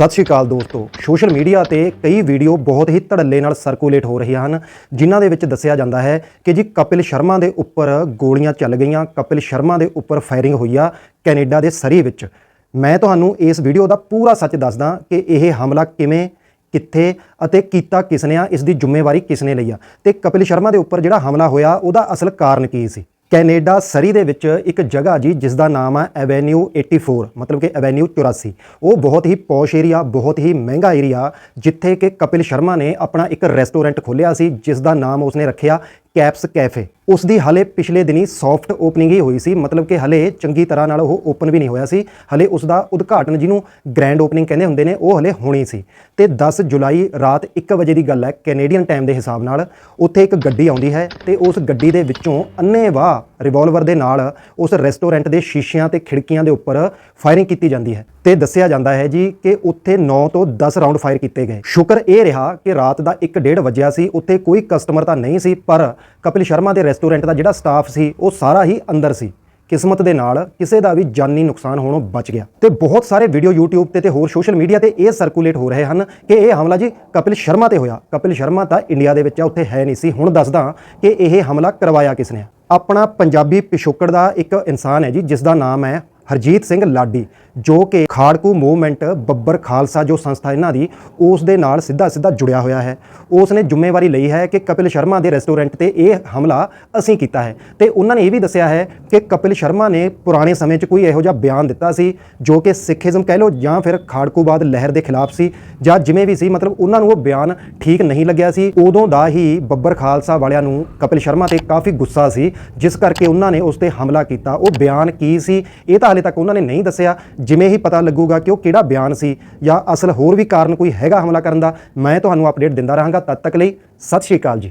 ਸਤਿ ਸ਼੍ਰੀ ਅਕਾਲ ਦੋਸਤੋ। Social media ਤੇ ਕਈ ਵੀਡੀਓ ਬਹੁਤ ਹੀ ਧੜੱਲੇ ਨਾਲ ਸਰਕੂਲੇਟ ਹੋ ਰਹੀਆਂ ਹਨ, ਜਿਨ੍ਹਾਂ ਦੇ ਵਿੱਚ ਦੱਸਿਆ ਜਾਂਦਾ ਹੈ ਕਿ ਜੀ ਕਪਿਲ ਸ਼ਰਮਾ ਦੇ ਉੱਪਰ ਗੋਲੀਆਂ ਚੱਲ ਗਈਆਂ, ਕਪਿਲ ਸ਼ਰਮਾ ਦੇ ਉੱਪਰ ਫਾਇਰਿੰਗ ਹੋਈ ਆ ਕੈਨੇਡਾ ਦੇ ਸਰੀ ਵਿੱਚ। ਮੈਂ ਤੁਹਾਨੂੰ ਇਸ ਵੀਡੀਓ ਦਾ ਪੂਰਾ ਸੱਚ ਦੱਸਦਾ ਕਿ ਇਹ ਹਮਲਾ ਕਿਵੇਂ, ਕਿੱਥੇ ਅਤੇ ਕੀਤਾ ਕਿਸਨੇ ਆ, ਇਸ ਦੀ ਜ਼ਿੰਮੇਵਾਰੀ ਕਿਸਨੇ ਲਈ ਆ। ਤੇ ਕਪਿਲ ਸ਼ਰਮਾ ਦੇ ਉੱਪਰ ਜਿਹੜਾ ਹਮਲਾ ਹੋਇਆ, ਉਹਦਾ ਅਸਲ ਕਾਰਨ ਕੀ ਸੀ? ਕੈਨੇਡਾ ਸਰੀ ਦੇ ਵਿੱਚ ਇੱਕ ਜਗ੍ਹਾ ਜੀ, ਜਿਸ ਦਾ ਨਾਮ ਹੈ ਐਵੇਨਿਊ 84 ਮਤਲਬ ਕਿ ਐਵੇਨਿਊ 84 ਉਹ ਬਹੁਤ ਹੀ ਪੌਸ਼ ਏਰੀਆ, ਬਹੁਤ ਹੀ ਮਹਿੰਗਾ ਏਰੀਆ, ਜਿੱਥੇ ਕਿ ਕਪਿਲ ਸ਼ਰਮਾ ਨੇ ਆਪਣਾ ਇੱਕ ਰੈਸਟੋਰੈਂਟ ਖੋਲ੍ਹਿਆ ਸੀ, ਜਿਸ ਦਾ ਨਾਮ ਉਸਨੇ ਰੱਖਿਆ ਕੈਪਸ ਕੈਫੇ। ਉਸ ਦੀ ਹਲੇ ਪਿਛਲੇ ਦਿਨੀ ਸੌਫਟ ਓਪਨਿੰਗ ਹੀ ਹੋਈ ਸੀ। ਮਤਲਬ ਕਿ ਹਲੇ ਚੰਗੀ ਤਰ੍ਹਾਂ ਨਾਲ ਉਹ ਓਪਨ ਵੀ ਨਹੀਂ ਹੋਇਆ ਸੀ। ਹਲੇ ਉਸ ਦਾ ਉਦਘਾਟਨ ਜਿਹਨੂੰ ਗ੍ਰੈਂਡ ਓਪਨਿੰਗ ਕਹਿੰਦੇ ਹੁੰਦੇ ਨੇ, ਉਹ ਹਲੇ ਹੋਣੀ ਸੀ। ਤੇ 10 ਜੁਲਾਈ ਰਾਤ 1 ਵਜੇ ਦੀ ਗੱਲ ਹੈ ਕੈਨੇਡੀਅਨ ਟਾਈਮ ਦੇ ਹਿਸਾਬ ਨਾਲ ਉੱਥੇ ਇੱਕ ਗੱਡੀ ਆਉਂਦੀ ਹੈ ਤੇ ਉਸ ਗੱਡੀ ਦੇ ਵਿੱਚੋਂ ਅੰਨ੍ਹੇਵਾਹ ਰਿਵਾਲਵਰ ਦੇ ਨਾਲ ਉਸ ਰੈਸਟੋਰੈਂਟ ਦੇ ਸ਼ੀਸ਼ਿਆਂ ਤੇ ਖਿੜਕੀਆਂ ਦੇ ਉੱਪਰ ਫਾਇਰਿੰਗ ਕੀਤੀ ਜਾਂਦੀ ਹੈ। ਤੇ ਦੱਸਿਆ ਜਾਂਦਾ ਹੈ ਜੀ ਕਿ ਉੱਥੇ 9 ਤੋਂ 10 ਰਾਉਂਡ ਫਾਇਰ ਕੀਤੇ ਗਏ। ਸ਼ੁਕਰ ਇਹ ਰਿਹਾ ਕਿ ਰਾਤ ਦਾ 1:30 ਵਜਿਆ ਸੀ। ਉੱਥੇ ਕੋਈ ਕਸਟਮਰ ਤਾਂ ਨਹੀਂ ਸੀ, ਪਰ ਕਪਿਲ ਸ਼ਰਮਾ ਦੇ ਰੈਸਟੋਰੈਂਟ ਦਾ ਜਿਹੜਾ ਸਟਾਫ ਸੀ, ਉਹ ਸਾਰਾ ਹੀ ਅੰਦਰ ਸੀ। ਕਿਸਮਤ ਦੇ ਨਾਲ ਕਿਸੇ ਦਾ ਵੀ ਜਾਨੀ ਨੁਕਸਾਨ ਹੋਣੋਂ ਬਚ ਗਿਆ। ਤੇ ਬਹੁਤ ਸਾਰੇ ਵੀਡੀਓ YouTube ਤੇ ਤੇ ਹੋਰ ਸੋਸ਼ਲ ਮੀਡੀਆ ਤੇ ਇਹ ਸਰਕੂਲੇਟ ਹੋ ਰਹੇ ਹਨ ਕਿ ਇਹ ਹਮਲਾ ਜੀ ਕਪਿਲ ਸ਼ਰਮਾ ਤੇ ਹੋਇਆ। ਕਪਿਲ ਸ਼ਰਮਾ ਤਾਂ ਇੰਡੀਆ ਦੇ ਵਿੱਚ ਆ, ਉੱਥੇ ਹੈ ਨਹੀਂ ਸੀ। ਹੁਣ ਦੱਸਦਾ ਕਿ ਇਹ ਹਮਲਾ ਕਰਵਾਇਆ ਕਿਸਨੇ ਆਪਣਾ ਪੰਜਾਬੀ ਪਿਛੋਕੜ ਦਾ ਇੱਕ ਇਨਸਾਨ ਹੈ ਜੀ ਜਿਸ ਦਾ ਨਾਮ ਹੈ ਹਰਜੀਤ ਸਿੰਘ ਲਾਡੀ। ਜੋ ਕਿ ਖਾੜਕੂ ਮੂਵਮੈਂਟ ਬੱਬਰ ਖਾਲਸਾ ਜੋ ਸੰਸਥਾ ਇਹਨਾਂ ਦੀ, ਉਸ ਦੇ ਨਾਲ ਸਿੱਧਾ ਸਿੱਧਾ ਜੁੜਿਆ ਹੋਇਆ ਹੈ। ਉਸ ਨੇ ਜ਼ਿੰਮੇਵਾਰੀ ਲਈ ਹੈ ਕਿ ਕਪਿਲ ਸ਼ਰਮਾ ਦੇ ਰੈਸਟੋਰੈਂਟ ਤੇ ਇਹ ਹਮਲਾ ਅਸੀਂ ਕੀਤਾ ਹੈ। ਤੇ ਉਹਨਾਂ ਨੇ ਇਹ ਵੀ ਦੱਸਿਆ ਹੈ ਕਿ ਕਪਿਲ ਸ਼ਰਮਾ ਨੇ ਪੁਰਾਣੇ ਸਮੇਂ 'ਚ ਕੋਈ ਇਹੋ ਜਿਹਾ ਬਿਆਨ ਦਿੱਤਾ ਸੀ, ਜੋ ਕਿ ਸਿੱਖੀਜ਼ਮ ਕਹਿ ਲਓ ਜਾਂ ਫਿਰ ਖਾੜਕੂਵਾਦ ਲਹਿਰ ਦੇ ਖਿਲਾਫ ਸੀ, ਜਾਂ ਜਿਵੇਂ ਵੀ ਸੀ, ਮਤਲਬ ਉਹਨਾਂ ਨੂੰ ਉਹ ਬਿਆਨ ਠੀਕ ਨਹੀਂ ਲੱਗਿਆ ਸੀ। ਉਦੋਂ ਦਾ ਹੀ ਬੱਬਰ ਖਾਲਸਾ ਵਾਲਿਆਂ ਨੂੰ ਕਪਿਲ ਸ਼ਰਮਾ ਤੇ ਕਾਫੀ ਗੁੱਸਾ ਸੀ, ਜਿਸ ਕਰਕੇ ਉਹਨਾਂ ਨੇ ਉਸ ਤੇ ਹਮਲਾ ਕੀਤਾ। ਉਹ ਬਿਆਨ ਕੀ ਸੀ, ਇਹ ਤਾਂ ਹਾਲੇ ਤੱਕ ਉਹਨਾਂ ਨੇ ਨਹੀਂ ਦੱਸਿਆ। ਜਿਵੇਂ ਹੀ ਪਤਾ ਲੱਗੂਗਾ ਕਿ ਉਹ ਕਿਹੜਾ ਬਿਆਨ ਸੀ ਜਾਂ ਅਸਲ ਹੋਰ ਵੀ ਕਾਰਨ ਕੋਈ ਹੈਗਾ ਹਮਲਾ ਕਰਨ ਦਾ, ਮੈਂ ਤੁਹਾਨੂੰ ਅਪਡੇਟ ਦਿੰਦਾ ਰਹਾਂਗਾ। ਤਦ ਤੱਕ ਲਈ ਸਤਿ ਸ਼੍ਰੀ ਅਕਾਲ ਜੀ।